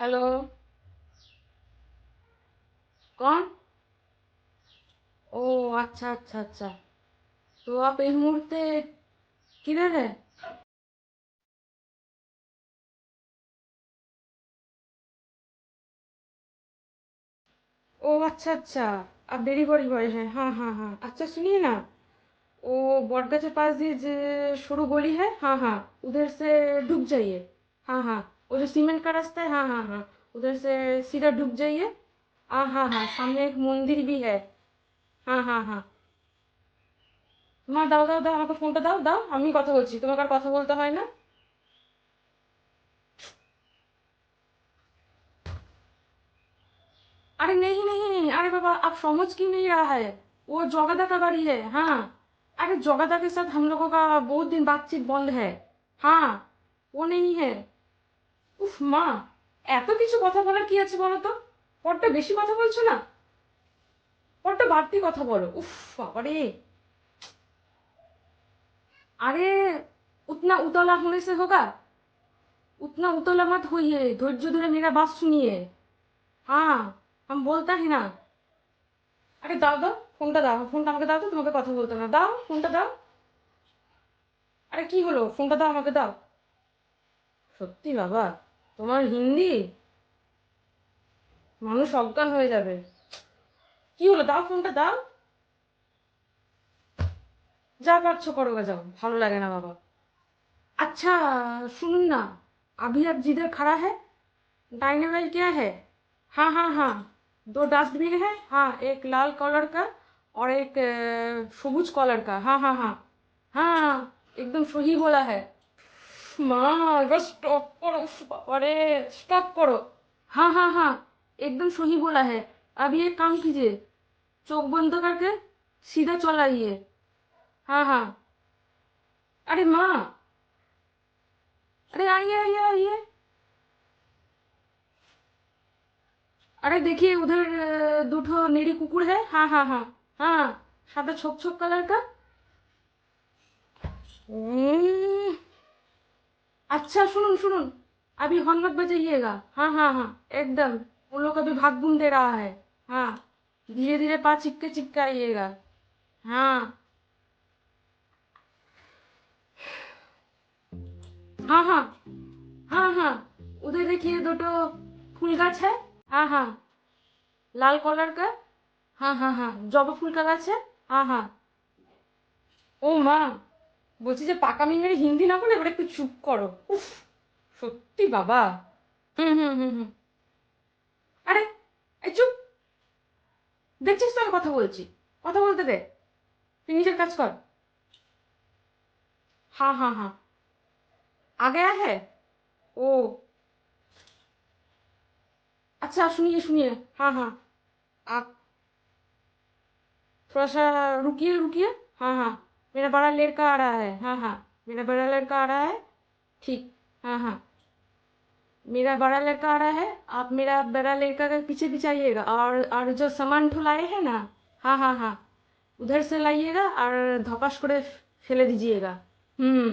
hello कौन ओ अच्छा अच्छा अच्छा तो आप इस मुहूर्ते किधर है ओ अच्छा अच्छा आप डिलीवरी बॉय हैं हाँ हाँ हाँ अच्छा सुनिए ना वो बरगद के पास ये जो शुरू गली है हाँ हाँ उधर से ढुक जाइए हाँ हाँ वो जो सीमेंट का रास्ता है हाँ हाँ हाँ उधर से सीधा ढुक जाइए हाँ हाँ हाँ सामने एक मंदिर भी है हाँ हाँ हाँ মা দাও দাও দাও আমাকে ফোনটা দাও দাও আমি কথা বলছি তোমাকে আর কথা বলতে হয় না अरे नहीं नहीं अरे बाबा आप समझ क्यों नहीं रहा है वो जोगादा का गाड़ी है हाँ अरे जोगादा के साथ हम लोगों का बहुत दिन बातचीत बंद है हाँ वो नहीं है উফ মা এত কিছু কথা বলার কি আছে বলো তো বড্ড বেশি কথা বলছো না বড্ড বাড়তি কথা বলো উফ বাবারে अरे उतना उतला होने से होगा उतना उतला मत होइए धैर्य धरे मेरा बात सुनिए हाँ हम बोलता है ना আরে দাও দাও ফোনটা দাও ফোনটা আমাকে দাও তো তোমাকে কথা বলতে না দাও ফোনটা দাও আরে কি হলো ফোনটা দাও আমাকে দাও সত্যি বাবা তোমার হিন্দি মানুষ অজ্ঞান হয়ে যাবে কি হলো দাও ফোনটা দাও যা পারছো করো গা যাও ভালো লাগে না বাবা अच्छा सुन ना अभी आप जिधर खड़ा है दाहिने वाल क्या है हाँ हाँ हाँ दो डस्टबिन है हाँ एक लाल कलर का और एक अ, সবুজ कलर का हाँ हाँ हाँ हाँ हाँ एकदम सही बोला है माँ এবার স্টপ করো উফ, বাবারে স্টপ करो हाँ हाँ हाँ एकदम सही बोला है अब ये काम कीजिए चोख बंद करके सीधा चलाइए हाँ हाँ अरे माँ अरे आइए आइए आइए अरे देखिए उधर अ, दो ठो नीली कुकुर है हाँ हाँ हाँ हाँ सादा छोक छोक कलर का हम्म, अच्छा सुनुन सुनुन अभी हॉर्न मत बजाइएगा हाँ हाँ हाँ एकदम उन लोग अभी भाग घूम दे रहा है हाँ धीरे धीरे पा चिपके चिपके आइएगा हाँ हाँ हाँ हाँ हाँ उधर देखिए दो ठो फूल गाछ है हाँ हाँ लाल कलर का हाँ हाँ हाँ জবা ফুল का গাছ है हाँ हाँ ও মা বলছি যে পাকামি মেরে হিন্দি না বলে এবার একটু চুপ করো উফ সত্যি বাবা হুম হুম হুম হুম আরে এই চুপ দেখছিস তো আমি কথা বলছি কথা বলতে দে তুই নিজের কাজ কর हाँ हाँ हाँ आ गया है ओ अच्छा सुनिए सुनिए हाँ हाँ आप थोड़ा सा रुकिए रुकिए हाँ हाँ मेरा बड़ा लड़का आ रहा है हाँ हाँ मेरा बड़ा लड़का आ रहा है ठीक हाँ हाँ मेरा बड़ा लड़का आ रहा है आप मेरा बड़ा लड़का के पीछे पीछे आइएगा और और जो सामान ठुलाए हैं ना हाँ हाँ हाँ उधर से लाइएगा और धपास করে ফেলে दीजिएगा হুম